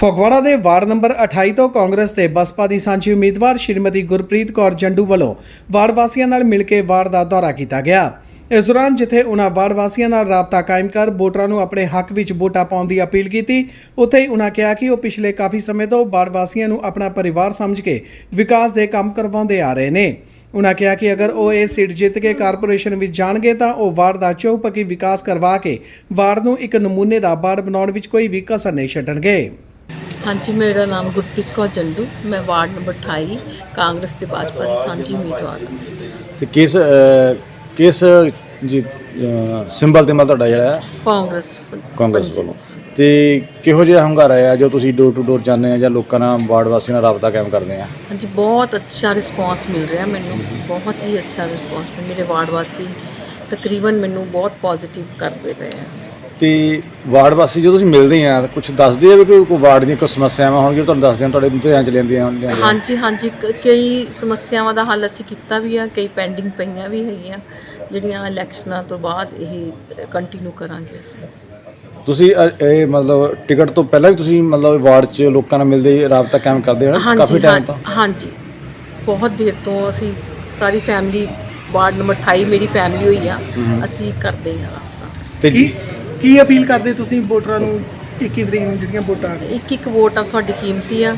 ਫਗਵਾੜਾ ਦੇ ward number 28 ਤੋਂ ਕਾਂਗਰਸ ਤੇ ਬਸਪਾ ਦੀ ਸਾਂਝੀ ਉਮੀਦਵਾਰ ਸ਼੍ਰੀਮਤੀ ਗੁਰਪ੍ਰੀਤ ਕੌਰ ਜੰਡੂ ਵੱਲੋਂ ਵਾਰਡ ਵਾਸੀਆਂ ਨਾਲ ਮਿਲ ਕੇ ਵਾਰਡ ਦਾ ਦੌਰਾ ਕੀਤਾ ਗਿਆ। ਇਸ ਦੌਰਾਨ ਜਿੱਥੇ ਉਹਨਾਂ ਵਾਰਡ ਵਾਸੀਆਂ ਨਾਲ ਰਾਬਤਾ ਕਾਇਮ ਕਰ ਵੋਟਰਾਂ ਨੂੰ ਆਪਣੇ ਹੱਕ ਵਿੱਚ ਵੋਟਾਂ ਪਾਉਣ ਦੀ ਅਪੀਲ ਕੀਤੀ, ਉੱਥੇ ਹੀ ਉਹਨਾਂ ਕਿਹਾ ਕਿ ਉਹ ਪਿਛਲੇ ਕਾਫੀ ਸਮੇਂ ਤੋਂ ਵਾਰਡ ਵਾਸੀਆਂ ਨੂੰ ਆਪਣਾ ਪਰਿਵਾਰ ਸਮਝ ਕੇ ਵਿਕਾਸ ਦੇ ਕੰਮ ਕਰਵਾਉਂਦੇ ਆ ਰਹੇ ਨੇ। ਉਨ੍ਹਾਂ ਕਿਹਾ ਕਿ ਅਗਰ ਉਹ ਇਹ ਸੀਟ ਜਿੱਤ ਕੇ ਕਾਰਪੋਰੇਸ਼ਨ ਵਿੱਚ ਜਾਣਗੇ ਤਾਂ ਉਹ ਵਾਰਡ ਦਾ ਚੌਪਕੀ ਵਿਕਾਸ ਕਰਵਾ ਕੇ ਵਾਰਡ ਨੂੰ ਇੱਕ ਨਮੂਨੇ ਦਾ ਵਾਰਡ ਬਣਾਉਣ ਵਿੱਚ ਕੋਈ ਵੀ ਕਸਰ ਨਹੀਂ ਛੱਡਣਗੇ। ਹਾਂਜੀ ਮੇਰਾ ਨਾਮ ਗੁਰਪ੍ਰੀਤ ਕੌਰ ਜੰਡੂ ਮੈਂ ਵਾਰਡ ਨੰਬਰ 28 ਕਾਂਗਰਸ ਤੇ ਭਾਜਪਾ ਦੀ ਸਾਂਝੀ ਉਮੀਦਵਾਰ ਹਾਂ। ਤੇ ਕਿਸ ਅਹ, ਕਿਸ ਜੀ ਸਿੰਬਲ ਤੇ ਮਤਲਬ ਤੁਹਾਡਾ ਜਿਹੜਾ ਹੈ? ਕਾਂਗਰਸ ਪ- ਕਾਂਗਰਸ। ਵੱਲੋਂ। ਤੇ ਕਿਹੋ ਜਿਹਾ ਹੰਗਾਰਾ ਹੈ ਜੋ ਤੁਸੀਂ ਡੋਰ ਟੂ ਡੋਰ ਜਾਂਦੇ ਆ ਜਾਂ ਲੋਕਾਂ ਨਾਲ ਵਾਰਡ ਵਾਸੀਆਂ ਨਾਲ ਰਾਬਤਾ ਕਾਇਮ ਕਰਦੇ ਆ ਹਾਂਜੀ ਬਹੁਤ ਅੱਛਾ ਰਿਸਪਾਂਸ ਮਿਲ ਰਿਹਾ ਮੈਨੂੰ। ਬਹੁਤ ਹੀ ਅੱਛਾ ਰਿਸਪਾਂਸ ਮੇਰੇ ਵਾਰਡ ਵਾਸੀ ਤਕਰੀਬਨ ਮੈਨੂੰ ਬਹੁਤ ਪੋਜ਼ਿਟਿਵ ਕਰਦੇ ਪਏ ਆ। ਤੇ ਵਾਰਡ ਵਾਸੀ ਜਦੋਂ ਤੁਸੀਂ ਮਿਲਦੇ ਆ ਕੁਝ ਦੱਸਦੇ ਆ ਵੀ ਕੋਈ ਕੋਈ ਵਾਰਡ ਦੀਆਂ ਕੋਈ ਸਮੱਸਿਆਵਾਂ ਹੋਣਗੀਆਂ ਤੁਹਾਨੂੰ ਦੱਸਦੇ ਆ ਤੁਹਾਡੇ ਧਿਆਨ ਚ ਲੈਂਦੀਆਂ ਹੋਣਗੀਆਂ ਹਾਂਜੀ ਹਾਂਜੀ। ਕ- ਕਈ ਸਮੱਸਿਆਵਾਂ ਦਾ ਹੱਲ ਅਸੀਂ ਕੀਤਾ ਵੀ ਆ ਕਈ ਪੈਂਡਿੰਗ ਪਈਆਂ ਵੀ ਹੈਗੀਆਂ ਜਿਹੜੀਆਂ ਇਲੈਕਸ਼ਨਾਂ ਤੋਂ ਬਾਅਦ ਇਹ ਕੰਟੀਨਿਊ ਕਰਾਂਗੇ ਅਸੀਂ। ਤੁਸੀਂ ਅ, ਇਹ ਮਤਲਬ ਟਿਕਟ ਤੋਂ ਪਹਿਲਾਂ ਵੀ ਤੁਸੀਂ ਮਤਲਬ ਵਾਰਡ 'ਚ ਲੋਕਾਂ ਨਾਲ ਮਿਲਦੇ ਰਾਬਤਾ ਕਾਇਮ ਕਰਦੇ ਹੋ ਨਾ? ਕਾਫੀ ਟਾਈਮ ਤੋਂ। ਹਾਂ- ਹਾਂਜੀ। ਬਹੁਤ ਦੇਰ ਤੋਂ ਅਸੀਂ ਸਾਰੀ ਫੈਮਿਲੀ ਵਾਰਡ ਨੰਬਰ 28 ਮੇਰੀ ਫੈਮਿਲੀ ਹੋਈ ਆ ਹਮ। ਅਸੀਂ ਕਰਦੇ ਹਾਂ ਆਪਣਾ। ਤੇ ਕੀ ਕੀ ਅਪੀਲ ਕਰਦੇ ਤੁਸੀਂ ਵੋਟਰਾਂ ਨੂੰ 21 ਤਰੀਕ ਨੂੰ ਜਿਹੜੀਆਂ ਵੋਟਾਂ ਇੱਕ ਇੱਕ ਵੋਟ ਆ ਤੁਹਾਡੀ ਕੀਮਤੀ ਆ।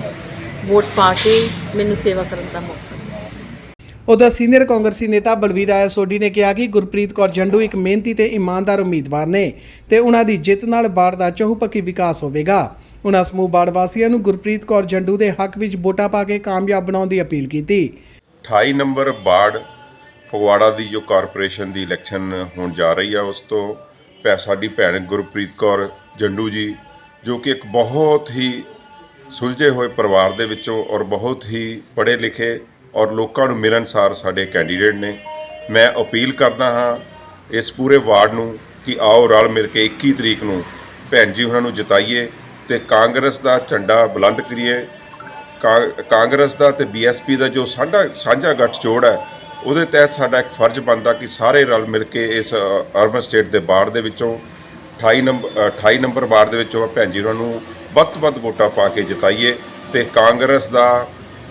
ਵੋਟ ਪਾ ਕੇ ਮੈਨੂੰ ਸੇਵਾ ਕਰਨ ਦਾ ਮੌਕਾ ਦਿਓ। ਉਹਦਾ ਸੀਨੀਅਰ ਕਾਂਗਰਸੀ ਨੇਤਾ ਬਲਵੀਰ ਆਇਆ ਸੋਢੀ ਨੇ ਕਿਹਾ ਕਿ ਗੁਰਪ੍ਰੀਤ ਕੌਰ ਜੰਡੂ ਇੱਕ ਮਿਹਨਤੀ ਤੇ ਇਮਾਨਦਾਰ ਉਮੀਦਵਾਰ ਨੇ ਤੇ ਉਹਨਾਂ ਦੀ ਜਿੱਤ ਨਾਲ ਬਾੜ ਦਾ ਚਹੁਪੱਕੀ ਵਿਕਾਸ ਹੋਵੇਗਾ। ਉਹਨਾਂ ਸਮੂਹ ਬਾੜ ਵਾਸੀਆਂ ਨੂੰ ਗੁਰਪ੍ਰੀਤ ਕੌਰ ਜੰਡੂ ਦੇ ਹੱਕ ਵਿੱਚ ਵੋਟਾਂ ਪਾ ਕੇ ਕਾਮਯਾਬ ਬਣਾਉਣ ਦੀ ਅਪੀਲ ਕੀਤੀ। 28 ਨੰਬਰ ਵਾਰਡ ਫਗਵਾੜਾ ਦੀ ਜੋ ਕਾਰਪੋਰੇਸ਼ਨ ਦੀ ਇਲੈਕਸ਼ਨ ਹੋਣ ਜਾ ਰਹੀ ਆ ਉਸ ਤੋਂ ਭੈ, ਸਾਡੀ ਭੈਣ ਗੁਰਪ੍ਰੀਤ ਕੌਰ ਜੰਡੂ ਜੀ, ਜੋ ਕਿ ਇੱਕ ਬਹੁਤ ਹੀ ਸੁਲਝੇ ਹੋਏ ਪਰਿਵਾਰ ਦੇ ਵਿੱਚੋਂ ਔਰ ਬਹੁਤ ਹੀ ਪੜ੍ਹੇ ਲਿਖੇ ਔਰ ਲੋਕਾਂ ਨੂੰ ਮਿਲਣਸਾਰ ਸਾਡੇ ਕੈਂਡੀਡੇਟ ਨੇ। ਮੈਂ ਅਪੀਲ ਕਰਦਾ ਹਾਂ ਇਸ ਪੂਰੇ ਵਾਰਡ ਨੂੰ ਕਿ ਆਓ ਰਲ ਮਿਲ ਕੇ 21 ਤਰੀਕ ਨੂੰ ਭੈਣ ਜੀ ਉਹਨਾਂ ਨੂੰ ਜਿਤਾਈਏ ਤੇ ਕਾਂਗਰਸ ਦਾ ਝੰਡਾ ਬੁਲੰਦ ਕਰੀਏ। ਕਾਂ- ਕਾਂਗਰਸ ਦਾ ਤੇ ਬੀਐਸਪੀ ਦਾ ਜੋ ਸਾਂਝਾ ਸਾਂਝਾ ਗੱਠਜੋੜ ਹੈ ਉਹਦੇ ਤਹਿਤ ਸਾਡਾ ਇੱਕ ਫਰਜ਼ ਬਣਦਾ ਕਿ ਸਾਰੇ ਰਲ ਮਿਲ ਕੇ ਇਸ ਅਰਬਨ ਸਟੇਟ ਦੇ ਬਾੜ ਦੇ ਵਿੱਚੋਂ 28 ਨੰਬਰ ਅ, 28 ਨੰਬਰ ਵਾਰਡ ਦੇ ਵਿੱਚੋਂ ਭੈਣ ਜੀ ਉਹਨਾਂ ਨੂੰ ਵੱਧ ਤੋਂ ਵੱਧ ਵੋਟਾਂ ਪਾ ਕੇ ਜਿਤਾਈਏ ਤੇ ਕਾਂਗਰਸ ਦਾ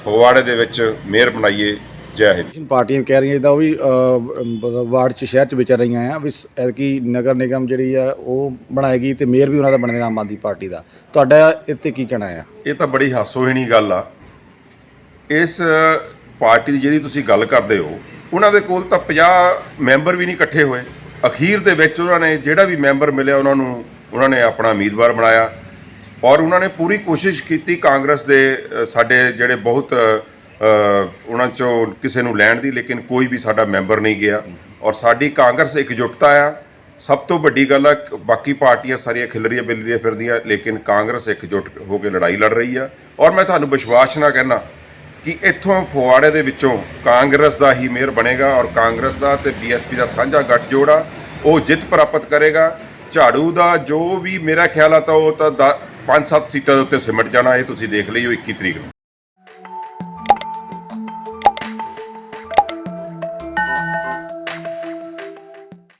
ਫਗਵਾੜੇ ਦੇ ਵਿੱਚ ਮੇਅਰ ਬਣਾਈਏ। ਜੈ ਹਿੰਦ। ਪਾਰਟੀਆਂ ਕਹਿ ਰਹੀਆਂ ਜਿੱਦਾਂ ਉਹ ਵੀ ਵਾਰਡ 'ਚ ਸ਼ਹਿਰ 'ਚ ਵਿਚਰ ਰਹੀਆਂ ਆ ਵੀ ਐਤਕੀ ਨਗਰ ਨਿਗਮ ਜਿਹੜੀ ਆ ਉਹ ਬਣਾਏਗੀ ਤੇ ਮੇਅਰ ਵੀ ਉਹਨਾਂ ਦਾ ਬਣੇਗਾ ਆਮ ਆਦਮੀ ਪਾਰਟੀ ਦਾ। ਤੁਹਾਡਾ ਇੱਥੇ ਕੀ ਕਹਿਣਾ ਆ? ਇਹ ਤਾਂ ਬੜੀ ਹਾਸੋਹੀਣੀ ਗੱਲ ਆ। ਇਸ ਪਾਰਟੀ ਦੀ ਜਿਹਦੀ ਤੁਸੀਂ ਗੱਲ ਕਰਦੇ ਹੋ, ਉਹਨਾਂ ਦੇ ਕੋਲ ਤਾਂ 50 ਮੈਂਬਰ ਵੀ ਨਹੀਂ ਇਕੱਠੇ ਹੋਏ। ਅਖੀਰ ਦੇ ਵਿੱਚ ਉਹਨਾਂ ਨੇ ਜਿਹੜਾ ਵੀ ਮੈਂਬਰ ਮਿਲਿਆ, ਉਹਨਾਂ ਨੂੰ, ਉਹਨਾਂ ਨੇ ਆਪਣਾ ਉਮੀਦਵਾਰ ਬਣਾਇਆ। ਔਰ ਉਹਨਾਂ ਨੇ ਪੂਰੀ ਕੋਸ਼ਿਸ਼ ਕੀਤੀ ਕਾਂਗਰਸ ਦੇ ਸਾਡੇ ਜਿਹੜੇ ਬਹੁਤ ਉਹਨਾਂ ਚੋਂ ਕਿਸੇ ਨੂੰ ਲੈਣ ਦੀ, ਲੇਕਿਨ ਕੋਈ ਵੀ ਸਾਡਾ ਮੈਂਬਰ ਨਹੀਂ ਗਿਆ। ਔਰ ਸਾਡੀ ਕਾਂਗਰਸ ਇਕਜੁੱਟਤਾ ਆ। ਸਭ ਤੋਂ ਵੱਡੀ ਗੱਲ ਆ ਬਾਕੀ ਪਾਰਟੀਆਂ ਸਾਰੀਆਂ ਖਿਲਰੀਆਂ ਬਿਲਰੀਆਂ ਫਿਰਦੀਆਂ, ਲੇਕਿਨ ਕਾਂਗਰਸ ਇਕਜੁੱਟ ਹੋ ਕੇ ਲੜਾਈ ਲੜ ਰਹੀ ਆ। ਔਰ ਮੈਂ ਤੁਹਾਨੂੰ ਵਿਸ਼ਵਾਸ ਨਾਲ ਕਹਿਣਾ ਕਿ ਇੱਥੋਂ ਫਗਵਾੜੇ ਦੇ ਵਿੱਚੋਂ ਕਾਂਗਰਸ ਦਾ ਹੀ ਮੇਅਰ ਬਣੇਗਾ ਔਰ ਕਾਂਗਰਸ ਦਾ ਤੇ ਬੀਐਸਪੀ ਦਾ ਸਾਂਝਾ ਗੱਠਜੋੜ ਆ, ਉਹ ਜਿੱਤ ਪ੍ਰਾਪਤ ਕਰੇਗਾ। ਝਾੜੂ ਦਾ ਜੋ ਵੀ ਮੇਰਾ ਖਿਆਲ ਆ ਤਾਂ ਉਹ ਤਾਂ 5-7 ਸੀਟਾਂ ਦੇ ਉੱਤੇ ਸਿਮਟ ਜਾਣਾ, ਇਹ ਤੁਸੀਂ ਦੇਖ ਲਈਓ 21 ਤਰੀਕ ਨੂੰ।